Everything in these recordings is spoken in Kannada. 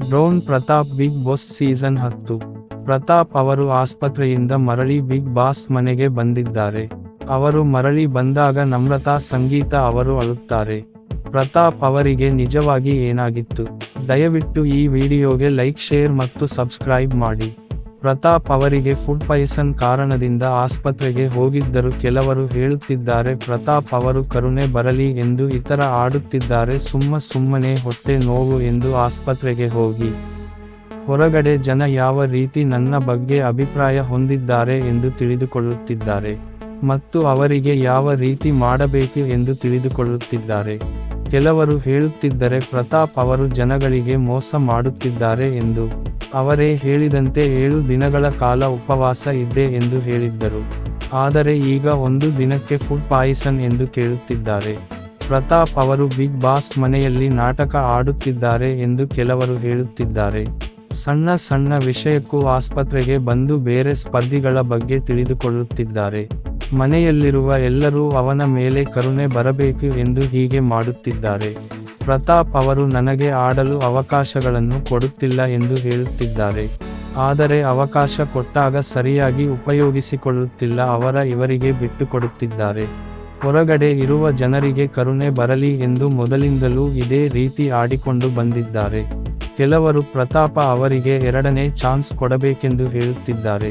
Drone Pratap Bigg Boss season ಹತ್ತು. ಪ್ರತಾಪ್ ಅವರು ಆಸ್ಪತ್ರೆಯಿಂದ ಮರಳಿ ಬಿಗ್ ಬಾಸ್ ಮನೆಗೆ ಬಂದಿದ್ದಾರೆ. ಅವರು ಮರಳಿ ಬಂದಾಗ ನಮ್ರತಾ ಸಂಗೀತ ಅವರು ಅಳುತ್ತಾರೆ. ಪ್ರತಾಪ್ ಅವರಿಗೆ ನಿಜವಾಗಿ ಏನಾಗಿತ್ತು? ದಯವಿಟ್ಟು ಈ ವಿಡಿಯೋಗೆ ಲೈಕ್, ಶೇರ್ ಮತ್ತು ಸಬ್ಸ್ಕ್ರೈಬ್ ಮಾಡಿ. ಪ್ರತಾಪ್ ಅವರಿಗೆ ಫುಡ್ ಪಾಯ್ಸನ್ ಕಾರಣದಿಂದ ಆಸ್ಪತ್ರೆಗೆ ಹೋಗಿದ್ದರು. ಕೆಲವರು ಹೇಳುತ್ತಿದ್ದಾರೆ, ಪ್ರತಾಪ್ ಅವರು ಕರುಣೆ ಬರಲಿ ಎಂದು ಇತರ ಆಡುತ್ತಿದ್ದಾರೆ. ಸುಮ್ಮ ಸುಮ್ಮನೆ ಹೊಟ್ಟೆ ನೋವು ಎಂದು ಆಸ್ಪತ್ರೆಗೆ ಹೋಗಿ. ಹೊರಗಡೆ ಜನ ಯಾವ ರೀತಿ ನನ್ನ ಬಗ್ಗೆ ಅಭಿಪ್ರಾಯ ಹೊಂದಿದ್ದಾರೆ ಎಂದು ತಿಳಿದುಕೊಳ್ಳುತ್ತಿದ್ದಾರೆ. ಮತ್ತು ಅವರಿಗೆ ಯಾವ ರೀತಿ ಮಾಡಬೇಕು ಎಂದು ತಿಳಿದುಕೊಳ್ಳುತ್ತಿದ್ದಾರೆ. ಕೆಲವರು ಹೇಳುತ್ತಿದ್ದರೆ, ಪ್ರತಾಪ್ ಅವರು ಜನಗಳಿಗೆ ಮೋಸ ಮಾಡುತ್ತಿದ್ದಾರೆ ಎಂದು. ಅವರೇ ಹೇಳಿದಂತೆ ಏಳು ದಿನಗಳ ಕಾಲ ಉಪವಾಸ ಇದ್ದೆ ಎಂದು ಹೇಳಿದ್ದರು. ಆದರೆ ಈಗ ಒಂದು ದಿನಕ್ಕೆ ಫುಡ್ ಪಾಯಿಸನ್ ಎಂದು ಕೇಳುತ್ತಿದ್ದಾರೆ. ಪ್ರತಾಪ್ ಅವರು ಬಿಗ್ ಬಾಸ್ ಮನೆಯಲ್ಲಿ ನಾಟಕ ಆಡುತ್ತಿದ್ದಾರೆ ಎಂದು ಕೆಲವರು ಹೇಳುತ್ತಿದ್ದಾರೆ. ಸಣ್ಣ ಸಣ್ಣ ವಿಷಯಕ್ಕೂ ಆಸ್ಪತ್ರೆಗೆ ಬಂದು ಬೇರೆ ಸ್ಪರ್ಧಿಗಳ ಬಗ್ಗೆ ತಿಳಿದುಕೊಳ್ಳುತ್ತಿದ್ದಾರೆ. ಮನೆಯಲ್ಲಿರುವ ಎಲ್ಲರೂ ಅವನ ಮೇಲೆ ಕರುಣೆ ಬರಬೇಕು ಎಂದು ಹೀಗೆ ಮಾಡುತ್ತಿದ್ದಾರೆ. ಪ್ರತಾಪ್ ಅವರು ನನಗೆ ಆಡಲು ಅವಕಾಶಗಳನ್ನು ಕೊಡುತ್ತಿಲ್ಲ ಎಂದು ಹೇಳುತ್ತಿದ್ದಾರೆ. ಆದರೆ ಅವಕಾಶ ಕೊಟ್ಟಾಗ ಸರಿಯಾಗಿ ಉಪಯೋಗಿಸಿಕೊಳ್ಳುತ್ತಿಲ್ಲ ಅವರ ಇವರಿಗೆ ಬಿಟ್ಟುಕೊಡುತ್ತಿದ್ದಾರೆ. ಹೊರಗಡೆ ಇರುವ ಜನರಿಗೆ ಕರುಣೆ ಬರಲಿ ಎಂದು ಮೊದಲಿಂದಲೂ ಇದೇ ರೀತಿ ಆಡಿಕೊಂಡು ಬಂದಿದ್ದಾರೆ. ಕೆಲವರು ಪ್ರತಾಪ ಅವರಿಗೆ ಎರಡನೇ ಚಾನ್ಸ್ ಕೊಡಬೇಕೆಂದು ಹೇಳುತ್ತಿದ್ದಾರೆ.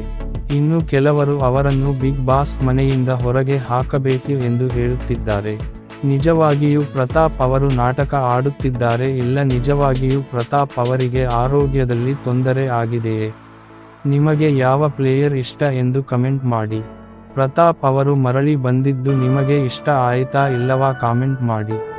ಇನ್ನು ಕೆಲವರು ಅವರನ್ನು ಬಿಗ್ ಬಾಸ್ ಮನೆಯಿಂದ ಹೊರಗೆ ಹಾಕಬೇಕು ಎಂದು ಹೇಳುತ್ತಿದ್ದಾರೆ. ನಿಜವಾಗಿಯೂ ಪ್ರತಾಪ್ ಅವರು ನಾಟಕ ಆಡುತ್ತಿದ್ದಾರೆ ಇಲ್ಲ ನಿಜವಾಗಿಯೂ ಪ್ರತಾಪ್ ಅವರಿಗೆ ಆರೋಗ್ಯದಲ್ಲಿ ತೊಂದರೆ ಆಗಿದೆಯೇ? ನಿಮಗೆ ಯಾವ ಪ್ಲೇಯರ್ ಇಷ್ಟ ಎಂದು ಕಮೆಂಟ್ ಮಾಡಿ. ಪ್ರತಾಪ್ ಅವರು ಮರಳಿ ಬಂದಿದ್ದು ನಿಮಗೆ ಇಷ್ಟ ಆಯಿತಾ ಇಲ್ಲವಾ ಕಾಮೆಂಟ್ ಮಾಡಿ.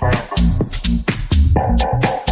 Thank you.